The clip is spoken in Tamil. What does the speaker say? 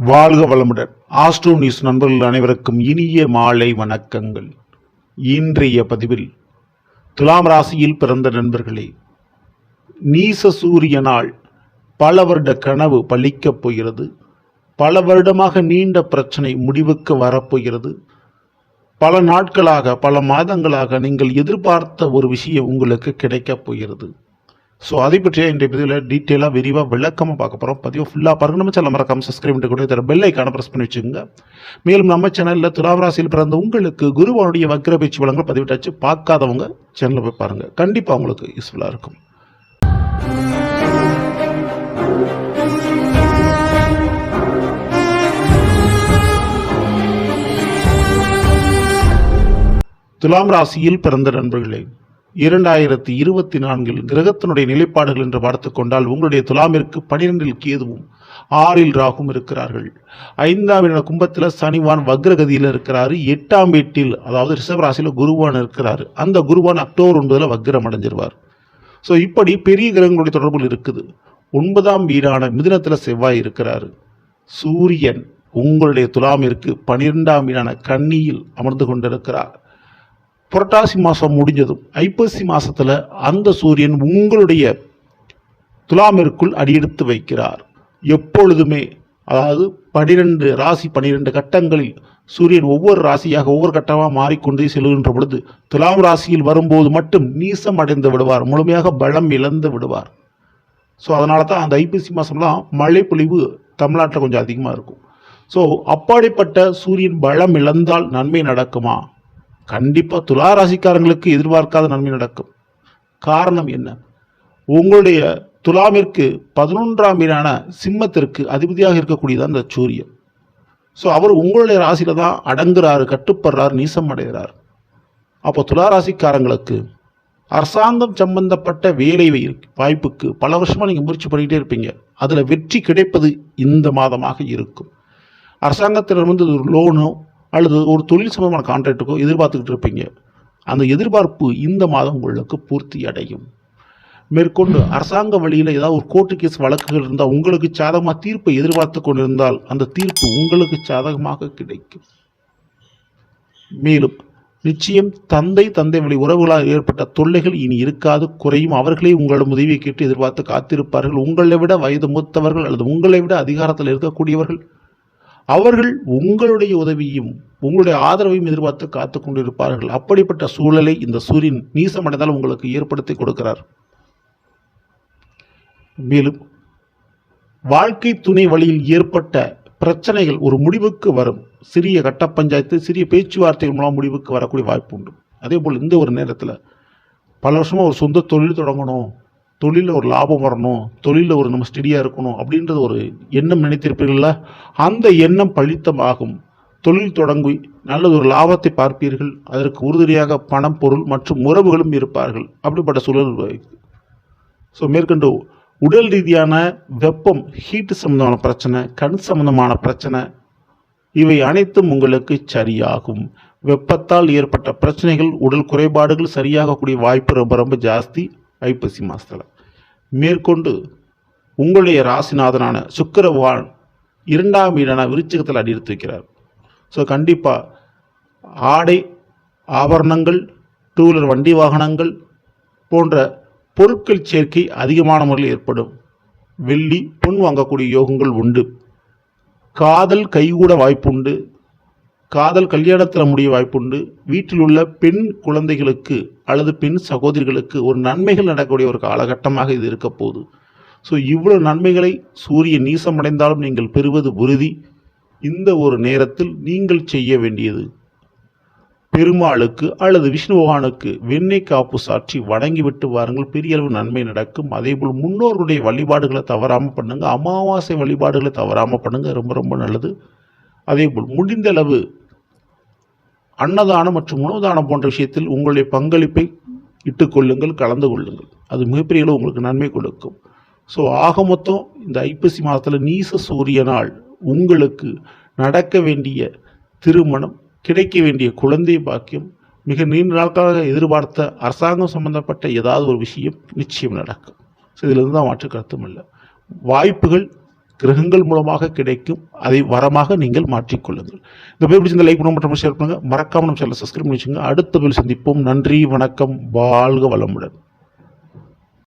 வாழ்க வளமுடன். ஆஸ்ட்ரோ நியூஸ் நண்பர்கள் அனைவருக்கும் இனிய மாலை வணக்கங்கள். இன்றைய பதிவில் துலாம் ராசியில் பிறந்த நண்பர்களே நீச சூரியனால் பல வருட கனவு பழிக்கப் போகிறது. பல வருடமாக நீண்ட பிரச்சனை முடிவுக்கு வரப்போகிறது. பல நாட்களாக பல மாதங்களாக நீங்கள் எதிர்பார்த்த ஒரு விஷயம் உங்களுக்கு கிடைக்கப் போகிறது. ஸோ அதை பற்றிய இன்றைய பதிவில் டீட்டெயிலாக விரிவாக விளக்கமாக பார்க்க போகிறோம் பதிவு ஃபுல்லாக பாருங்க. நம்ம சேனல் மறக்காமல் சப்ஸ்கிரைப் பண்ணிட்டு கூட தர பெல் ஐக்கான ப்ரெஸ் பண்ணி வச்சுக்கோங்க. மேலும் நம்ம சேனலில் துலாவராசியில் பிறந்த உங்களுக்கு குருவானுடைய வக்ர பேச்சு வளங்கள் பதிவிட்டாச்சு. பார்க்காதவங்க சேனலில் போய் பாருங்கள் கண்டிப்பாக உங்களுக்கு யூஸ்ஃபுல்லாக இருக்கும். துலாம் ராசியில் பிறந்த நண்பர்களே இரண்டாயிரத்தி இருபத்தி நான்கில் கிரகத்தினுடைய நிலைப்பாடுகள் என்று பார்த்து கொண்டால் உங்களுடைய துலாமிற்கு பனிரெண்டில் கேதுவும் ஆறில் ராகும் இருக்கிறார்கள். ஐந்தாம் இட கும்பத்தில் சனிவான் வக்ரகதியில் இருக்கிறாரு. எட்டாம் வீட்டில் அதாவது ரிஷபராசியில் குருவான் இருக்கிறாரு. அந்த குருவான் அக்டோபர் ஒன்பதில் வக்ரம் அடைஞ்சிருவார். ஸோ இப்படி பெரிய கிரகங்களுடைய தொடர்புகள் இருக்குது. ஒன்பதாம் வீடான மிதினத்தில் செவ்வாய் இருக்கிறாரு. சூரியன் உங்களுடைய துலாமிற்கு பனிரெண்டாம் வீடான கன்னியில் அமர்ந்து கொண்டிருக்கிறார். புரட்டாசி மாதம் முடிஞ்சதும் ஐப்பசி மாதத்தில் அந்த சூரியன் உங்களுடைய துலாமிற்குள் அடியெடுத்து வைக்கிறார். எப்பொழுதுமே அதாவது பனிரெண்டு ராசி பனிரெண்டு கட்டங்களில் சூரியன் ஒவ்வொரு ராசியாக ஒவ்வொரு கட்டமாக மாறிக்கொண்டே செல்கின்ற பொழுது துலாம் ராசியில் வரும்போது மட்டும் நீசம் அடைந்து விடுவார். முழுமையாக பலம் இழந்து விடுவார். ஸோ அதனால தான் அந்த ஐப்பசி மாதம்லாம் மழை பொழிவு தமிழ்நாட்டில் கொஞ்சம் அதிகமாக இருக்கும். ஸோ அப்பாடிப்பட்ட சூரியன் பலம் இழந்தால் நன்மை நடக்குமா? கண்டிப்பாக துலா ராசிக்காரங்களுக்கு எதிர்பார்க்காத நன்மை நடக்கும். காரணம் என்ன? உங்களுடைய துலாமிற்கு பதினொன்றாம் வீடான சிம்மத்திற்கு அதிபதியாக இருக்கக்கூடியது அந்த சூரியன். ஸோ அவர் உங்களுடைய ராசியில தான் அடங்குறாரு கட்டுப்படுறார் நீசம் அடைகிறார். அப்போ துளாராசிக்காரங்களுக்கு அரசாங்கம் சம்பந்தப்பட்ட வேலை வாய்ப்புக்கு பல வருஷமாக நீங்கள் முயற்சி பண்ணிக்கிட்டே இருப்பீங்க. அதில் வெற்றி கிடைப்பது இந்த மாதமாக இருக்கும். அரசாங்கத்திலிருந்து ஒரு லோனோ அல்லது ஒரு தொழில் சம்பந்தமான கான்ட்ராக்டுக்கோ எதிர்பார்த்துக்கிட்டு இருப்பீங்க. அந்த எதிர்பார்ப்பு இந்த மாதம் உங்களுக்கு பூர்த்தி அடையும். மேற்கொண்டு அரசாங்க வழியில் ஏதாவது ஒரு கோர்ட்டு கேஸ் வழக்குகள் இருந்தால் உங்களுக்கு சாதகமாக தீர்ப்பை எதிர்பார்த்து கொண்டிருந்தால் அந்த தீர்ப்பு உங்களுக்கு சாதகமாக கிடைக்கும். மேலும் நிச்சயம் தந்தை தந்தை வழி உறவுகளால் ஏற்பட்ட தொல்லைகள் இனி இருக்காது குறையும். அவர்களே உங்களிடம் உதவியை கேட்டு எதிர்பார்த்து காத்திருப்பார்கள். உங்களை விட வயது மூத்தவர்கள் அல்லது உங்களை விட அதிகாரத்தில் இருக்கக்கூடியவர்கள் அவர்கள் உங்களுடைய உதவியும் உங்களுடைய ஆதரவையும் எதிர்பார்த்து காத்து கொண்டிருப்பார்கள். அப்படிப்பட்ட சூழலை இந்த சூரியன் நீசமடைந்தால் உங்களுக்கு ஏற்படுத்தி கொடுக்கிறார். மேலும் வாழ்க்கை துணை வழியில் ஏற்பட்ட பிரச்சனைகள் ஒரு முடிவுக்கு வரும். சிறிய கட்ட பஞ்சாயத்து சிறிய பேச்சுவார்த்தைகள் மூலம் முடிவுக்கு வரக்கூடிய வாய்ப்பு உண்டு. அதே போல் இந்த ஒரு நேரத்தில் பல வருஷமாக ஒரு சொந்த தொழில் தொடங்கணும். தொழிலில் ஒரு லாபம் வரணும் தொழிலில் ஒரு நம்ம ஸ்டெடியாக இருக்கணும் அப்படின்றது ஒரு எண்ணம் நினைத்திருப்பீர்கள்ல? அந்த எண்ணம் பழித்தமாகும். தொழில் தொடங்கி நல்லது ஒரு லாபத்தை பார்ப்பீர்கள். அதற்கு உறுதுணையாக பணம் பொருள் மற்றும் உறவுகளும் இருப்பார்கள். அப்படிப்பட்ட சூழல் ஸோ மேற்கொண்டு உடல் ரீதியான வெப்பம் ஹீட்டு சம்பந்தமான பிரச்சனை கண் சம்பந்தமான பிரச்சனை இவை அனைத்தும் உங்களுக்கு சரியாகும். வெப்பத்தால் ஏற்பட்ட பிரச்சனைகள் உடல் குறைபாடுகள் சரியாகக்கூடிய வாய்ப்பு ரொம்ப ரொம்ப ஜாஸ்தி. ஐப்பசி மாதத்தில் மேற்கொண்டு உங்களுடைய ராசிநாதனான சுக்கிரவான் இரண்டாம் வீடான விருச்சிகத்தில் அடி எடுத்து வைக்கிறார். ஸோ கண்டிப்பாக ஆடை ஆபரணங்கள் டூ வீலர் வண்டி வாகனங்கள் போன்ற பொருட்கள் சேர்க்கை அதிகமான முறையில் ஏற்படும். வெள்ளி பொன் வாங்கக்கூடிய யோகங்கள் உண்டு. காதல் கைகூட வாய்ப்புண்டு. காதல் கல்யாணத்தில் முடிய வாய்ப்புண்டு. வீட்டில் உள்ள பெண் குழந்தைகளுக்கு அல்லது பெண் சகோதரிகளுக்கு ஒரு நன்மைகள் நடக்கக்கூடிய ஒரு காலகட்டமாக இது இருக்க போகுது. ஸோ இவ்வளவு நன்மைகளை சூரியன் நீசமடைந்தாலும் நீங்கள் பெறுவது உறுதி. இந்த ஒரு நேரத்தில் நீங்கள் செய்ய வேண்டியது பெருமாளுக்கு அல்லது விஷ்ணு பகவானுக்கு வெண்ணெய் காப்பு சாற்றி வணங்கிவிட்டு வாருங்கள். பெரிய அளவு நன்மை நடக்கும். அதேபோல் முன்னோர்களுடைய வழிபாடுகளை தவறாமல் பண்ணுங்கள் அமாவாசை வழிபாடுகளை தவறாமல் பண்ணுங்கள் ரொம்ப ரொம்ப நல்லது. அதேபோல் முடிந்த அளவு அன்னதானம் மற்றும் உணவு தானம் போன்ற விஷயத்தில் உங்களுடைய பங்களிப்பை இட்டுக்கொள்ளுங்கள் கலந்து கொள்ளுங்கள். அது மிகப்பெரிய அளவு உங்களுக்கு நன்மை கொடுக்கும். ஸோ ஆக மொத்தம் இந்த ஐப்பசி மாதத்தில் நீச சூரியனால் உங்களுக்கு நடக்க வேண்டிய திருமணம் கிடைக்க வேண்டிய குழந்தை பாக்கியம் மிக நீண்ட நாட்களாக எதிர்பார்த்த அரசாங்கம் சம்பந்தப்பட்ட ஏதாவது ஒரு விஷயம் நிச்சயம் நடக்கும். ஸோ இதிலிருந்து தான் மாற்று கருத்தும் இல்லை. வாய்ப்புகள் கிரகங்கள் மூலமாக கிடைக்கும். அதை வரமாக நீங்கள் மாற்றிக்கொள்ளுங்கள். இந்த பேர் பிடிச்ச லைக் பண்ண மற்றும் ஷேர் பண்ணுங்கள் மறக்காம நம்ம சேனலை சப்ஸ்கிரைப் பண்ணி வச்சுங்க அடுத்த பேர் சந்திப்போம். நன்றி வணக்கம் வாழ்க வளமுடன்.